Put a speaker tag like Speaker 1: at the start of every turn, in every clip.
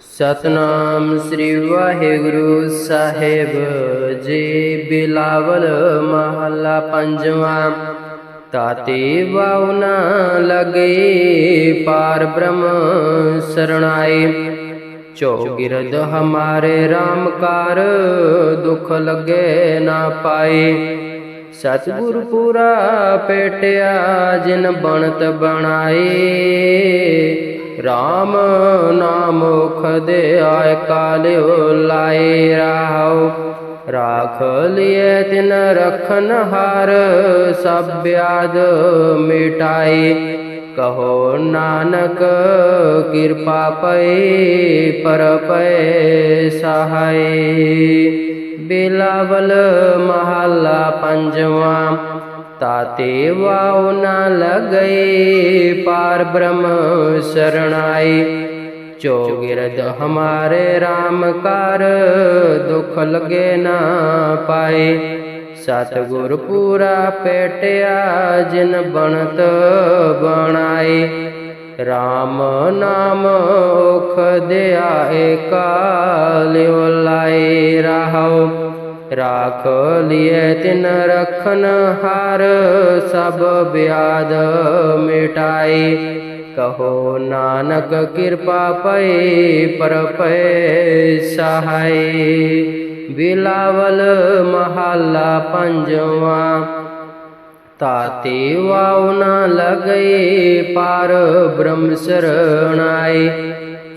Speaker 1: ਸਤਨਾਮ ਸ੍ਰੀ ਵਾਹਿਗੁਰੂ ਸਾਹਿਬ ਜੀ। ਬਿਲਾਵਲ ਮਹੱਲਾ ਪੰਜਵਾਂ। ਤਾਤੇ ਵਾਉਨਾ ਲਗੇ, ਪਾਰ ਬ੍ਰਹਮ ਸਰਣਾਏ ਚੌਗਿਰਦ ਹਮਾਰੇ ਰਾਮਕਾਰ ਦੁਖ ਲਗੇ ਨਾ ਪਾਏ ਸਤਿਗੁਰ ਪੂਰਾ ਪੇਟਿਆ, ਜਿਨ ਬਣਤ ਬਣਾਏ RAM ਨਾਮ ਖਦੇ ਆਇ ਕਾਲਿਓ ਲਾਏ ਰਾਹੋ ਰਾਖ ਲਿਏ ਤਿਨ ਰਖਨ ਹਾਰ ਸਭ ਬਿਆਦ ਮਿਟਾਏ ਕਹੋ ਨਾਨਕ ਕਿਰਪਾ ਪਏ ਪਰ ਪਏ ਸਹਾਈ ਬਿਲਾਵਲ ਮਹੱਲਾ ਪੰਜਵਾਂ ਤਾਤੇ ਵਾਉ ਨਾ ਲਗਈ, ਪਾਰ ਬ੍ਰਹਮ ਸਰਣਾਈ। ਚੋਗਿਰਦ ਹਮਾਰੇ RAM ਕਰ, ਦੁਖ ਲਗੇ ਨਾ ਪਾਏ। ਸਤਿਗੁਰ ਪੂਰਾ ਪੇਟਿਆ, ਜਿਨ ਬਣਤ ਬਣਾਈ RAM ਨਾਮ ਓਖ ਦਿਆ ਏਕਾਲਿਓ ਲਾਈ ਰਹੋ। ਰਾਖ ਲਿਏ ਤਿਨ ਰਖਨ ਹਾਰ, ਸਭ ਬਿਆਦ ਮਿਟਾਈ। ਕਹੋ ਨਾਨਕ ਕਿਰਪਾ ਪਏ ਪਰ ਪੈ ਸਹਾਈ। ਬਿਲਾਵਲ ਮਹੱਲਾ ਪੰਜਵਾਂ ਤਾਤੇ ਵਾਉ ਨਾ ਲਗਈ, ਪਾਰ ਬ੍ਰਹਮ ਸਰਣਾਈ।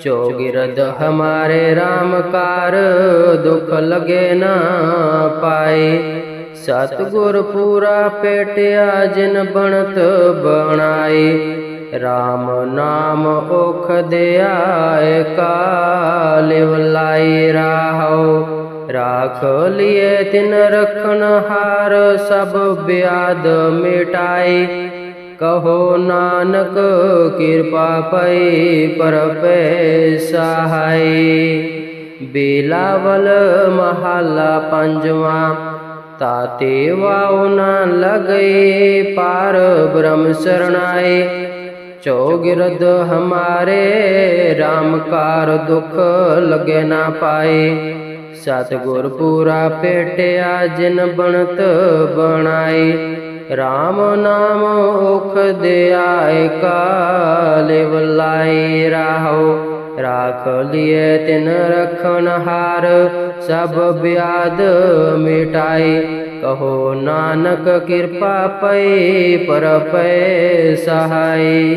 Speaker 1: ਚੋਗਿਰਦ ਹਮਾਰੇ RAM ਕਾਰ, ਦੁਖ ਲਗੇ ਨਾ ਪਾਏ। ਸਤਿਗੁਰ ਪੂਰਾ ਪੇਟਿਆ ਜਿਨ ਬਣਤ ਬਣਾਈ RAM ਨਾਮ ਓਖ ਦਿਆ ਕਾਲਿਵ ਲਾਈ ਰਾਹੋ। ਰਾਖ ਲਿਏ ਤਿਨ ਰਖਨ ਹਾਰ, ਸਭ ਬਿਆਦ ਮਿਟਾਈ ਕਹੋ ਨਾਨਕ, ਕਿਰਪਾ ਪਈ ਪਰ ਪੈ ਸਹਾਈ। ਬੇਲਾਵਲ ਮਹੱਲਾ ਪੰਜਵਾਂ ਤਾਤੇ ਵਾਉ ਨਾ ਲਗਈ ਪਾਰ ਬ੍ਰਹਮ ਸਰਣਾਈ। ਚੌਗਿਰਦ ਹਮਾਰੇ RAM ਕਾਰ ਦੁਖ ਲਗੇ ਨਾ ਪਾਏ ਸਤਿਗੁਰ ਪੂਰਾ ਪੇਟਿਆ ਜਿਨ ਬਣਤ ਬਣਾਏ RAM ਨਾਮ ਓਖ ਦਿਆਇ ਕਾਲੇ ਵਲਾਈ ਰਾਹੋ, ਰਾਖ ਲਿਏ ਤਿਨ ਰਖਨ ਹਾਰ, ਸਭ ਬਿਆਦ ਮਿਟਾਈ। ਕਹੋ ਨਾਨਕ ਕਿਰਪਾ ਪਈ, ਪਰ ਪੈ ਸਹਾਈ।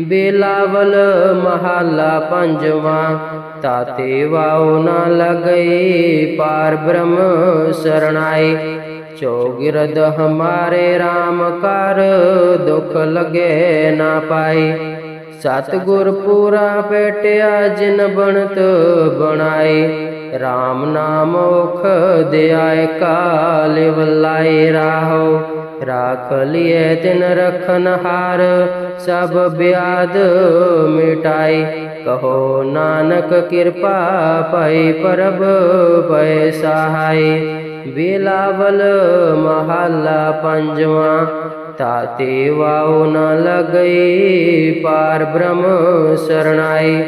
Speaker 1: ਬਿਲਾਵਲ ਮਹੱਲਾ ਪੰਜਵਾਂ ਤਾਤੇ ਵਾਉ ਨਾ ਲਗਈ, ਪਾਰ ਬ੍ਰਹਮ ਸਰਣਾਈ। ਚੌਗਿਰਦ ਹਮਾਰੇ RAM ਕਰ, ਦੁਖ ਲਗੇ ਨਾ ਪਾਈ। ਸਤਿਗੁਰ ਪੂਰਾ ਪੇਟਿਆ ਜਿਨ ਬਣਤ ਬਣਾਈ। RAM ਨਾਮ ਓਖ ਦਿਆਇ ਕਾਲਿ ਵਲਾਈ ਰਾਹੋ। ਰਾਖ ਲਿਏ ਤਿਨ ਰਖਨ ਹਾਰ, ਸਭ ਬਿਆਦ ਮਿਟਾਈ। ਕਹੋ ਨਾਨਕ ਕਿਰਪਾ ਪਈ ਪਰਬ ਪੈ ਸਹਾਈ। ਬਿਲਾਵਲ ਮਹੱਲਾ ਪੰਜਵਾਂ ਤਾਤੇ ਵਾਉ ਨ ਲਗਈ, ਪਾਰ ਬ੍ਰਹਮ ਸਰਣਾਈ।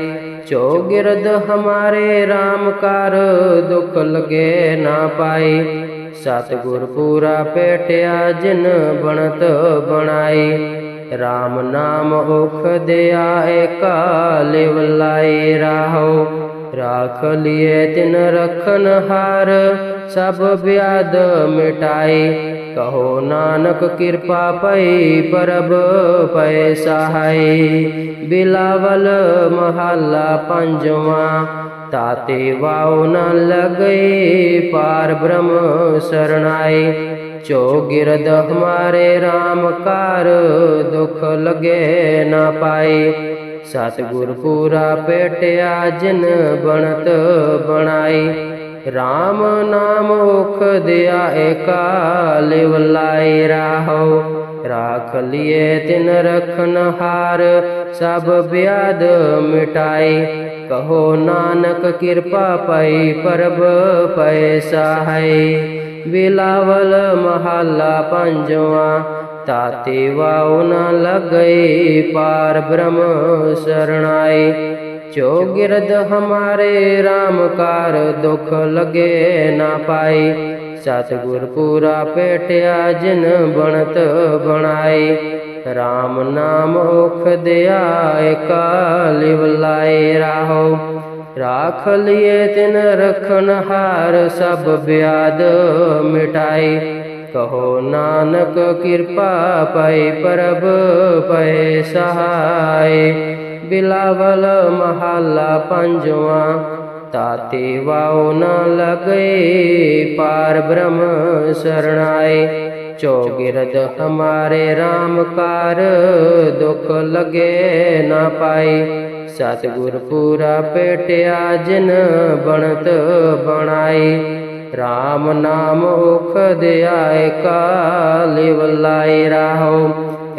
Speaker 1: ਚੌਗਿਰਦ ਹਮਾਰੇ RAM ਕਰ, ਦੁਖ ਲਗੇ ਨਾ ਪਾਈ। ਸਤਿਗੁਰ ਪੂਰਾ ਪੇਟਿਆ ਜਿਨ ਬਣਤ ਬਣਾਈ। RAM ਨਾਮ ਓਖ ਦਿਆ ਏਕਾਲੇ ਵਲਾਈ ਰਾਹੋ। ਰਾਖ ਲਿਏ ਤਿਨ ਰਖਨ ਹਾਰ, ਸਭ ਬਿਆਦ ਮਿਟਾਏ। ਕਹੋ ਨਾਨਕ ਕਿਰਪਾ ਪਈ, ਪਰਬ ਪੈ ਸਹਾਈ ਬਿਲਾਵਲ ਮਹੱਲਾ ਪੰਜਵਾਂ, ਤਾਤੇ ਵਾਉ ਨ ਲਗਈ ਪਾਰ ਬ੍ਰਹਮ ਸਰਣਾਈ ਚੌਗਿਰਦ ਹਮਾਰੇ RAM ਕਾਰ, ਦੁਖ ਲਗੇ ਨਾ ਪਾਈ ਸਤਿਗੁਰ ਪੂਰਾ ਪੇਟਿਆ ਜਿਨ ਬਣਤ ਬਣਾਈ। RAM ਨਾਮ ਓਖ ਦਿਆ ਏਕਾਲਿ ਵਲਾਈ ਰਾਹੋ। ਰਾਖ ਲਿਏ ਤਿਨ ਰਖਨ ਹਾਰ ਸਭ ਬਿਆਦ ਮਿਟਾਈ। ਕਹੋ ਨਾਨਕ ਕਿਰਪਾ ਪਈ ਪਰਬ ਪੈ ਸਹਾਈ। ਬਿਲਾਵਲ ਮਹੱਲਾ ਪੰਜਵਾਂ ਤਾਤੇ ਵਾਉ ਨ ਲਗਈ, ਪਾਰ ਬ੍ਰਹਮ ਸਰਣਾਈ। ਜੋ ਗਿਰਦ ਹਮਾਰੇ RAM ਕਾਰ ਦੁਖ ਲਗੇ ਨਾ ਪਾਈ। ਸਤਿਗੁਰ ਪੂਰਾ ਪੇਟਿਆ ਜਿਨ ਬਣਤ ਬਣਾਈ। RAM ਨਾਮ ਔਖ ਦਿਆ ਏਕਾ ਲਿਵ ਲਾਏ ਰਾਹੋ। ਰਾਖ ਲਿਏ ਤਿਨ ਰਖਨ ਹਾਰ, ਸਭ ਬਿਆਦ ਮਿਟਾਈ। ਕਹੋ ਨਾਨਕ ਕਿਰਪਾ ਪਈ ਪ੍ਰਭ ਪਏ ਸਹਾਈ। ਬਿਲਾਵਲ ਮਹੱਲਾ ਪੰਜਵਾਂ, ਤਾਤੇ ਵਾਉ ਨ ਲਗਏ ਪਾਰ ਬ੍ਰਹਮ ਸਰਣਾਏ ਚੌਗਿਰਦ ਹਮਾਰੇ RAM ਕਾਰ, ਦੁਖ ਲਗੇ ਨਾ ਪਾਈ। ਸਤਿਗੁਰ ਪੂਰਾ ਪੇਟਿਆ ਜਿਨ ਬਣਤ ਬਣਾਈ। RAM ਨਾਮ ਉਖ ਦਿਆਏ ਕਾਲਿ ਵਲਾਈ ਰਾਹੋ।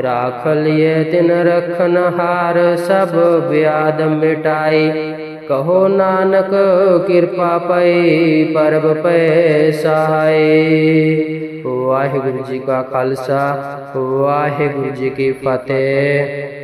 Speaker 1: ਰਾਖ ਲਿਏ ਤਿਨ ਰਖਨ ਹਾਰ ਸਭ ਬਿਆਦ ਮਿਟਾਈ ਕਹੋ ਨਾਨਕ ਕਿਰਪਾ ਪਈ, ਪਰਬ ਪੈ ਸਹਾਈ ਵਾਹਿਗੁਰੂ ਜੀ ਕਾ ਖਾਲਸਾ, ਵਾਹਿਗੁਰੂ ਜੀ ਕੀ ਫਤਿਹ।